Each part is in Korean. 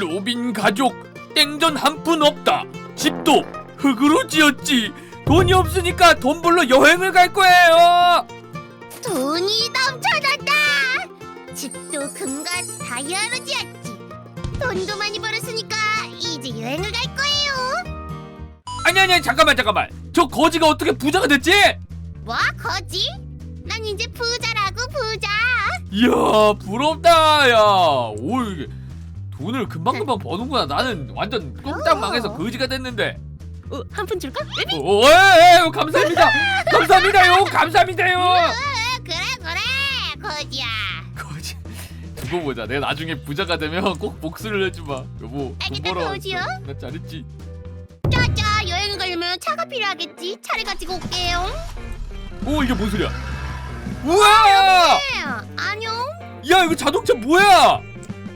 로빈 가족 땡전 한 푼 없다. 집도 흙으로 지었지. 돈이 없으니까 돈 벌러 여행을 갈 거예요. 돈이 넘쳐난다. 집도 금과 다이아로 지었지. 돈도 많이 벌었으니까 이제 여행을 갈 거예요. 아니 아니 잠깐만 잠깐만. 저 거지가 어떻게 부자가 됐지? 뭐 거지? 난 이제 부자라고 부자. 이야 부럽다 야. 오 이게 돈을 금방금방 버는구나. 나는 완전 뚝딱 망해서 거지가 됐는데. 어, 한 푼 줄까? 오, 오, 에, 에, 감사합니다. 감사합니다요. 감사합니다요. 어, 그래 그래 거지야. 거지. 두고 보자. 내가 나중에 부자가 되면 꼭 복수를 해주마. 여보, 돈 알겠다, 벌어. 거지요. 나 잘했지. 짜짜 여행을 가려면 차가 필요하겠지. 차를 가지고 올게요. 오, 이게 뭔 소리야? 우와! 네, 안녕. 야, 이거 자동차 뭐야?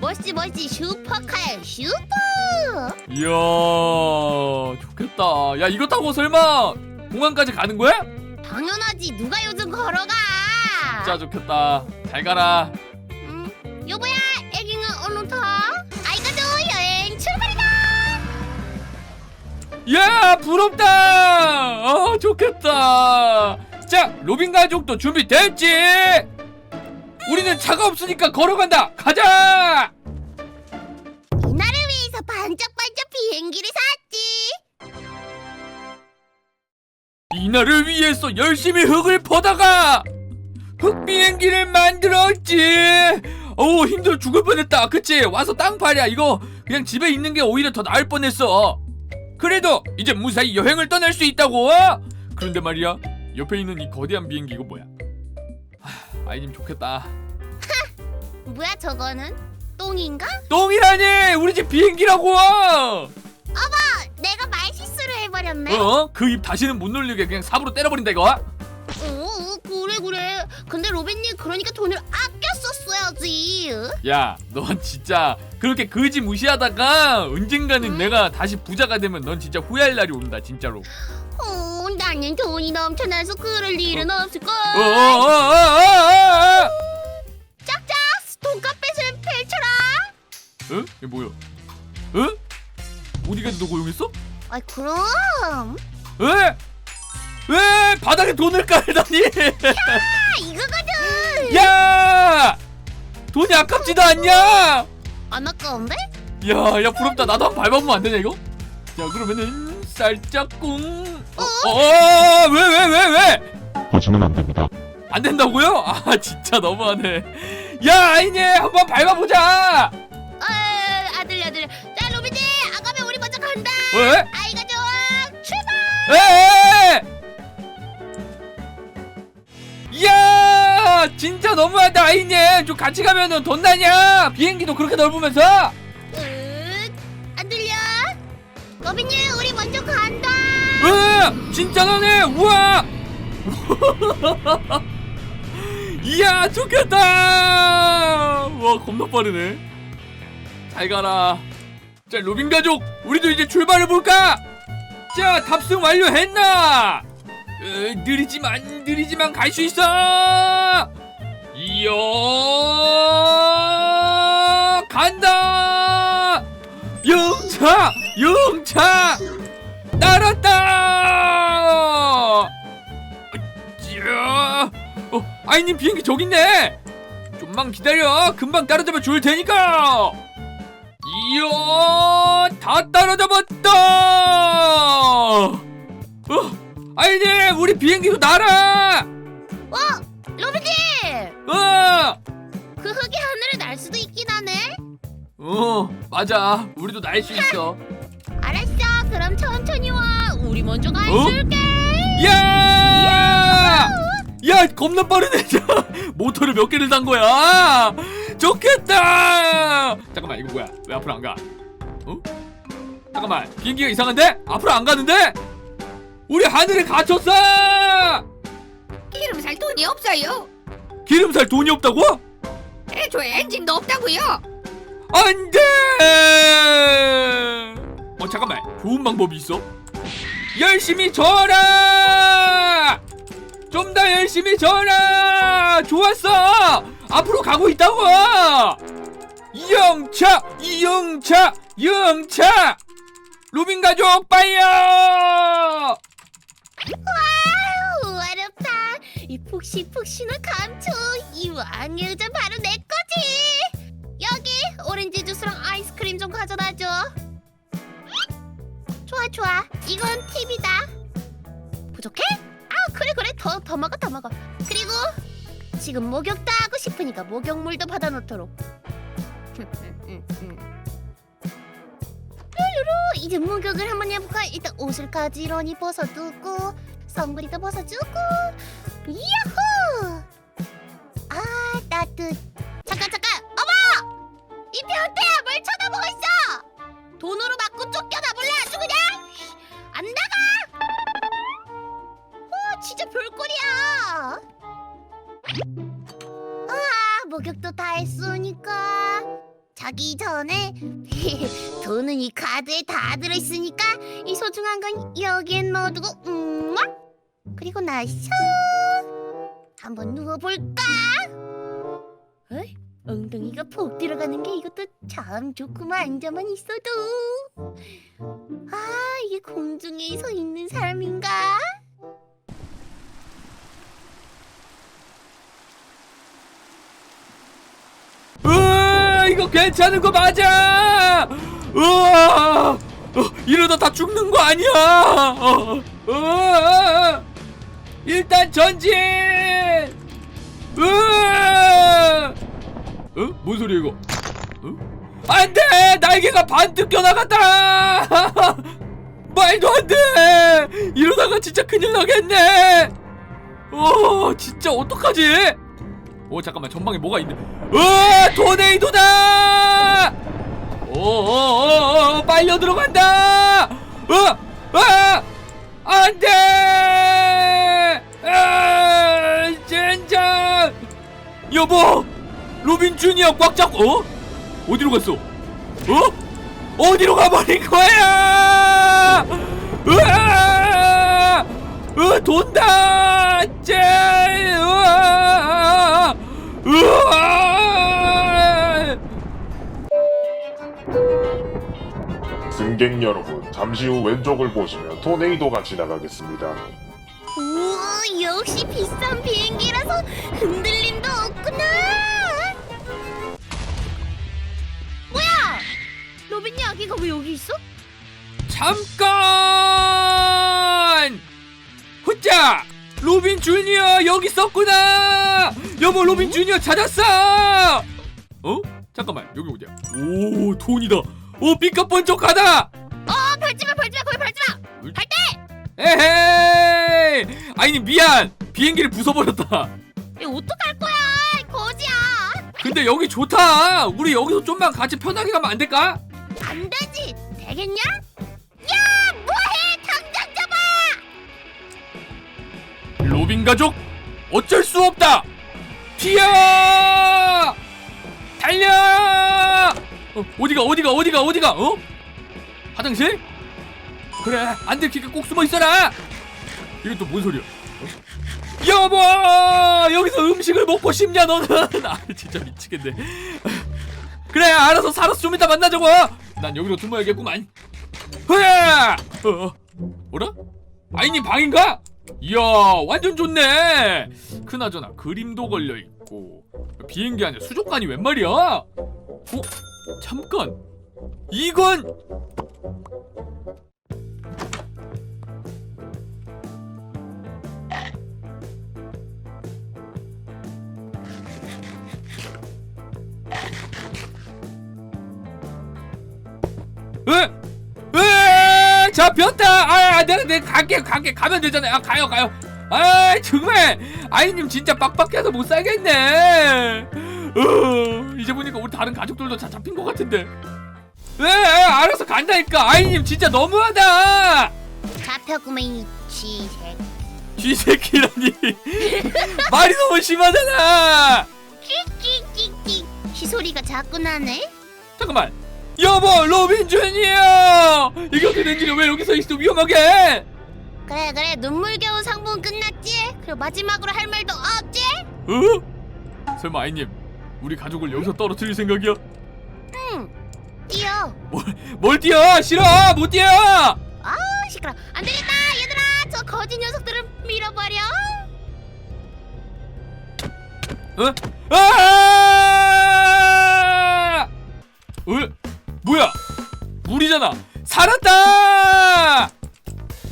멋지 멋지 슈퍼카야 슈퍼. 이야, 좋겠다. 야, 이거 타고 설마 공항까지 가는 거야? 당연하지 누가 요즘 걸어가. 진짜 좋겠다. 잘 가라. 음, 여보야 애기는 얼른 타. 아이가도 여행 출발이다. 야, 부럽다. 아, 좋겠다. 자, 로빈 가족도 준비됐지? 우리는 차가 없으니까 걸어간다. 가자. 반짝반짝 비행기를 샀지. 이날을 위해서 열심히 흙을 퍼다가 흙 비행기를 만들었지. 오 힘들어 죽을 뻔했다. 그치? 와서 땅 파랴. 이거 그냥 집에 있는 게 오히려 더 나을 뻔했어. 그래도 이제 무사히 여행을 떠날 수 있다고. 그런데 말이야. 옆에 있는 이 거대한 비행기 이거 뭐야? 하, 아이님 좋겠다. 뭐야 저거는? 똥인가? 똥이라니! 우리 집 비행기라고! 내가 말 실수를 해버렸네. 어? 그 입 다시는 못 놀리게 그냥 삽으로 때려버린다 이거. 어, 어, 그래 그래. 근데 로빈님 그러니까 돈을 아껴 썼어야지. 야, 넌 진짜 그렇게 거지 무시하다가 언젠가는 응? 내가 다시 부자가 되면 넌 진짜 후회할 날이 온다, 진짜로. 어, 나는 돈이 넘쳐나서 그럴 일은 없을 걸. 어, 어, 어, 어, 어, 어. 응? 이게 뭐야? 응? 어디 가서 너 고용했어? 아 그럼. 왜? 왜 바닥에 돈을 깔다니? 아 이거거든. 야! 돈이 아깝지도 않냐? 안 아까운데? 야, 야 부럽다. 나도 한 번 밟아보면 안 되냐 이거? 자, 그러면은 살짝 꿍. 어, 어, 왜, 왜, 왜, 왜? 거지는 안 됩니다. 안 된다고요? 아 진짜 너무하네. 야 아이네 한번 밟아보자. 왜? 아이가 좋아. 출발. 에? 야 진짜 너무하다 아이네. 좀 같이 가면은 돈 나냐? 비행기도 그렇게 넓으면서. 으, 안 들려? 로빈님 우리 먼저 간다. 응 진짜 너네 우와. 이야 좋겠다. 와 겁나 빠르네. 잘 가라. 자 로빈 가족 우리도 이제 출발해 볼까? 자 탑승 완료했나? 으, 느리지만 느리지만 갈 수 있어. 이야 간다. 영차 영차 날았다. 야, 어, 아이님 비행기 저기 있네. 좀만 기다려. 금방 따라잡아 줄 테니까. 이야, 다 따라잡았다. 어, 아이님 우리 비행기도 날아. 어 로빈님 어, 그 흙이 하늘을 날 수도 있긴 하네. 어, 맞아. 우리도 날 수 있어. 알았어 그럼 천천히 와. 우리 먼저 어? 가줄게. 야! 야, 겁나 빠르네. 자, 모터를 몇 개를 단 거야? 좋겠다. 잠깐만, 이거 뭐야? 왜 앞으로 안 가? 어? 잠깐만, 비행기가 이상한데? 앞으로 안 가는데? 우리 하늘에 갇혔어! 기름 살 돈이 없어요. 기름 살 돈이 없다고? 애초에 엔진도 없다고요. 안 돼! 어, 잠깐만. 좋은 방법이 있어? 열심히 져라! 좀 더 열심히 져라! 좋았어! 앞으로 가고 있다고! 영차 영차 영차 로빈 가족 파이어 아우 어렵다 이 푹신푹신한 감초 이 왕여자 바로 내 거지 여기 오렌지 주스랑 아이스크림 좀 가져다줘 좋아 좋아 이건 팁이다 부족해? 아 그래 그래. 더 더 먹어 더 먹어. 그리고 지금 목욕도 하고 싶으니까 목욕물도 받아놓도록. 뾰루루 이제 목욕을 한번 해볼까? 일단 옷을 가지런히 벗어두고 선글이도 벗어주고. 야호! 아 따뜻. 잠 이 카드에 다 들어있으니까 이 소중한 건 여기에 넣어두고 음 그리고 나서 한번 누워볼까? 에? 엉덩이가 푹 들어가는 게 이것도 참 좋구만 앉아만 있어도 아 이게 공중에 서 있는 사람인가? 으 이거 괜찮은 거 맞아 으아! 어, 이러다 다 죽는 거 아니야! 어, 어, 일단 전진! 으아! 어? 뭔 소리야 이거? 어? 안 돼! 날개가 반 뜯겨 나갔다! 말도 안 돼! 이러다가 진짜 큰일 나겠네! 어 진짜 어떡하지? 오 잠깐만 전방에 뭐가 있네. 으아! 토네이도다 오오오오 빨려 들어간다! 으아 안돼! 아 젠장 여보 로빈 주니어 꽉 잡고 어? 어디로 갔어? 어? 어디로 가버린 거야? 으아! 으 돈다! 쟤! 으아! 으아 승객 여러분, 잠시 후 왼쪽을 보시면 토네이도가 지나가겠습니다. 우와 역시 비싼 비행기라서 흔들림도 없구나! 뭐야! 로빈이 아기가 왜 여기 있어? 잠깐! 후짜 로빈 주니어 여기 있었구나! 여보 로빈 주니어 찾았어! 어? 잠깐만 여기 어디야? 오 돈이다 오 삐까 번쩍하다! 어 밟지마 밟지마 거기 밟지마! 밟대! 에헤이! 아니 미안! 비행기를 부숴버렸다. 이거 어떡할 거야 이 거지야? 근데 여기 좋다! 우리 여기서 좀만 같이 편하게 가면 안 될까? 안 되지? 되겠냐? 야 뭐해 당장 잡아! 로빈 가족 어쩔 수 없다! 튀어! 달려 어, 어디가 어디가 어디가 어디가 어? 화장실? 그래 안 들키게 꼭 숨어 있어라! 이건 또뭔 소리야? 어? 여보! 여기서 음식을 먹고 싶냐 너는? 아 진짜 미치겠네. 그래 알아서 살아서 좀 이따 만나자고! 난 여기로 숨어야겠구만. 흐야 어, 어. 뭐라? 아이님 방인가? 이야 완전 좋네! 그나저나 그림도 걸려 있고 비행기 안에 수족관이 웬 말이야? 어? 잠깐. 이건 에? 에 잡혔다 아 내가 내가 갈게 갈게. 가면 되잖아요. 아 가요 가요. 아 정말. 아이님 진짜 빡빡해서 못 살겠네. 어, 이제 보니까 우리 다른 가족들도 다 잡힌 것 같은데. 왜? 알아서 간다니까. 아이님 진짜 너무하다. 잡혔구만 이 쥐새 쥐새끼라니. 말이 너무 심하잖아. 끽끽끽끽 희소리가 자꾸 나네? 잠깐만. 여보 로빈 주니어 이게 어떻게 된 일이야? 왜 여기서 있어? 위험하게. 그래 그래. 눈물겨운 상봉 끝났지? 그리고 마지막으로 할 말도 없지? 어? 설마 아이님 우리 가족을 여기서 떨어뜨릴 생각이야? 응. 뛰어. 뭘 뛰어 싫어 못 뛰어 아 시끄러. 안 되겠다 얘들아. 저 거지 녀석들을 밀어버려. 어? 아! 어? 뭐야? 물이잖아. 살았다!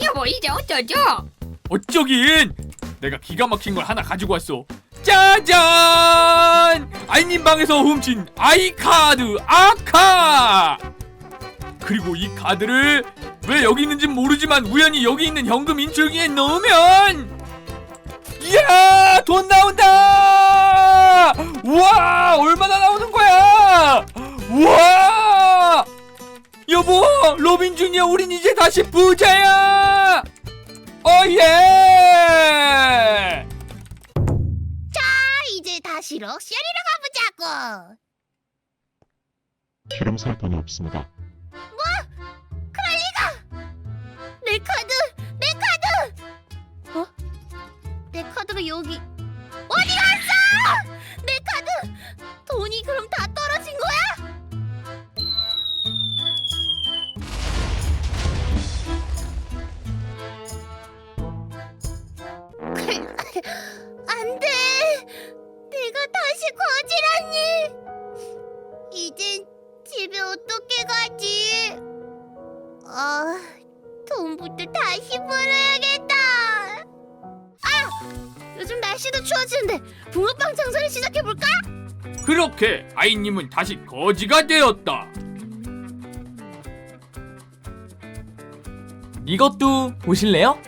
여보 이제 어쩌죠? 어쩌긴! 내가 기가 막힌 걸 하나 가지고 왔어. 짜잔! 아이님 방에서 훔친 아이 카드 아카! 그리고 이 카드를 왜 여기 있는지 모르지만 우연히 여기 있는 현금 인출기에 넣으면 이야 돈 나온다! 우와 얼마나 나오는 거야? 우와! 여보 로빈 주니어 우린 이제 다시 부자야! 어예! 자 이제 다시 럭셔리로 가보자고. 실험 살 돈이 없습니다. 내 카드, 내 카드. 어? 내 카드가 여기 어디 갔어? 내 카드 돈이 그럼 다 떨어진 거야? 안 돼. 내가 다시 거지라니. 이젠 집에 어떻게 가지? 아, 돈부터 다시 벌어야겠다. 아! 요즘 날씨도 추워지는데 붕어빵 장사를 시작해 볼까? 그렇게 아이님은 다시 거지가 되었다. 이것도 보실래요?